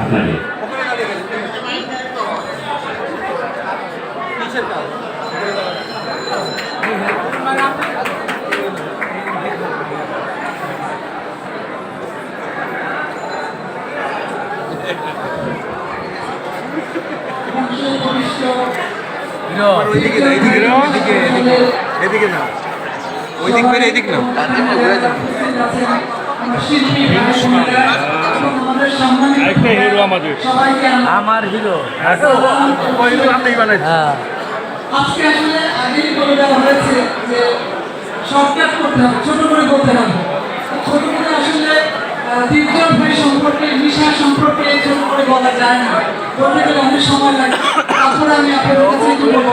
আপনাকে ওইদিকে না এদিকে না এদিকে এদিকে এদিকে না ওই দিক এদিক না। একটা হিরো আমাদের। আমার হিরো ওই আপনি হ্যাঁ। আজকে আসলে আগেই বলে দেওয়া হয়েছে যে শর্টকাট করতে হবে ছোট করে করতে হবে। ছোট করে আসলে আহ, সম্পর্কে নিশা সম্পর্কে ছোট করে বলা যায় না। বলতে গেলে অনেক সময় লাগে। তারপরে আমি আপনাদের কাছে একটু বলব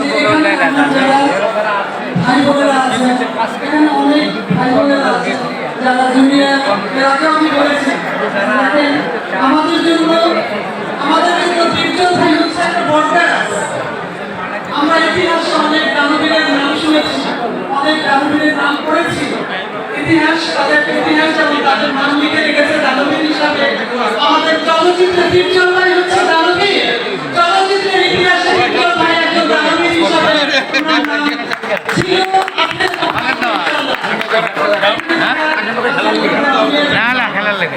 যে এখানে যারা ভাই বোনেরা আছে এখানে অনেক ভাই যারা জুনিয়র এর আগে আমি বলেছি আমাদের জন্য আমাদের জন্য ভাই হচ্ছে একটা বর্ডার আমরা ইতিহাসে অনেক দানবীরের নাম শুনেছি, অনেক দানবীরের নাম পড়েছি। ইতিহাস, তাদের ইতিহাস যেমন তাদের নাম লিখে রেখেছে দানবীর হিসাবে। আমাদের চলচ্চিত্রে তিনজন ভাই হচ্ছে দানবীর। চলচ্চিত্রের ইতিহাসে তিনজন ভাই একজন দানবীর হিসাবে ছিল আপনাদের না না খেলার লেগে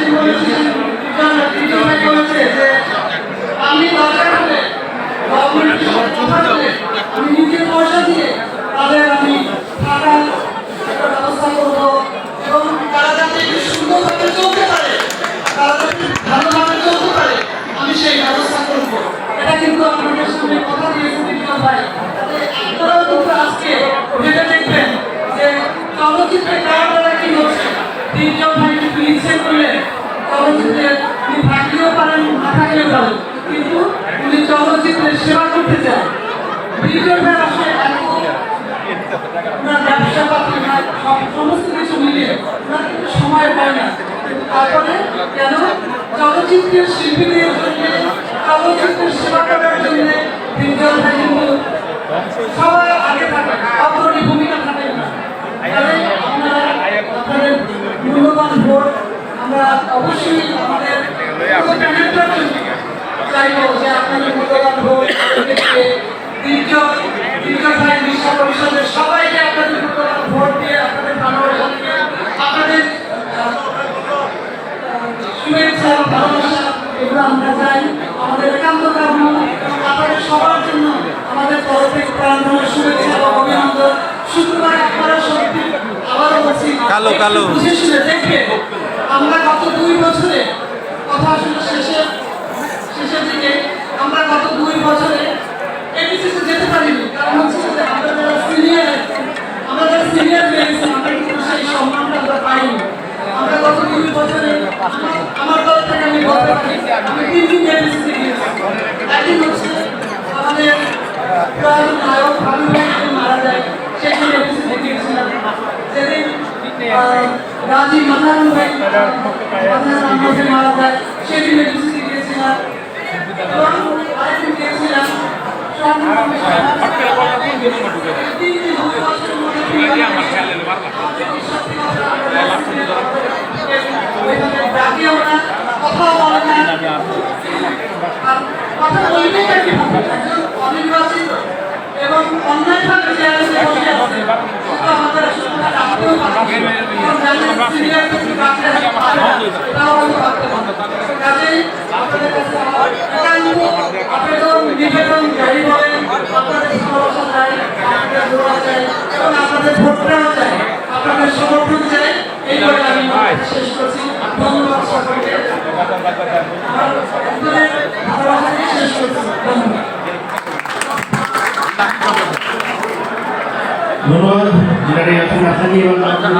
চলচ্চিত্রে কার দ্বারা কি হচ্ছে? তিনজন ভাই কিন্তু ইচ্ছে করলে চলচ্চিত্রে উনি থাকলেও পারেন না থাকলেও পারেন কিন্তু উনি চলচ্চিত্রের সেবা করতে চান আসলে এত ওনার ব্যবসা পাতি সমস্ত কিছু মিলিয়ে সময় পায় না তারপরে কেন চলচ্চিত্রের শিল্পীদের জন্য চলচ্চিত্রের সেবা করার জন্য ভাই কিন্তু অগ্রণী ভূমিকা থাকে না আপনাদের আমরা অবশ্যই আমাদের চাইব যে আপনাদের মূল্যবান ভোট পরিষদের সবাইকে আপনাদের মূল্যবান ভোট দিয়ে আপনাদের আপনাদের শুভেচ্ছা এবং ভালোবাসা এগুলো আমরা চাই আমাদের একান্ত কাম্য আপনাদের সবার জন্য আমাদের তরফ থেকে প্রাণধনের শুভেচ্ছা এবং অভিনন্দন শুক্রবার আপনারা সত্যি আবারও বলছি কালো, কালো। বুঝে শুনে দেখবেন আমরা গত দুই বছরে, কথা আসলে শেষে, শেষের দিকে আমরা গত দুই বছরে এবিসিতে যেতে পারিনি। কারণ হচ্ছে যে আমরা যারা সিনিয়র আমরা যারা সিনিয়র রয়েছি, আমরা কিন্তু সেই সম্মানটা আমরা পাইনি। আমরা গত দুই বছরে, আমার- তরফ থেকে আমি বলতে পারি, আমি তিন দিন এবিসিতে গিয়েছি। একদিন হচ্ছে আমাদের প্রায় নায়ক ভাবি মারা যায় সেদিন এবিসিতে গিয়েছিলাম। যেদিন আহ, রাজি মাথারুন ভাই মাথারুন ভাই মারা যায় সেদিন এবিসিতে গিয়েছিলাম এবং আরেকদিন গিয়েছিলাম। কথা বলে না কথা বলবেই না অনির্বাচিত। এবং অন্যায়ভাবে বসে আছে ধন্যবাদ জেনারেল আছেন আসানি এবং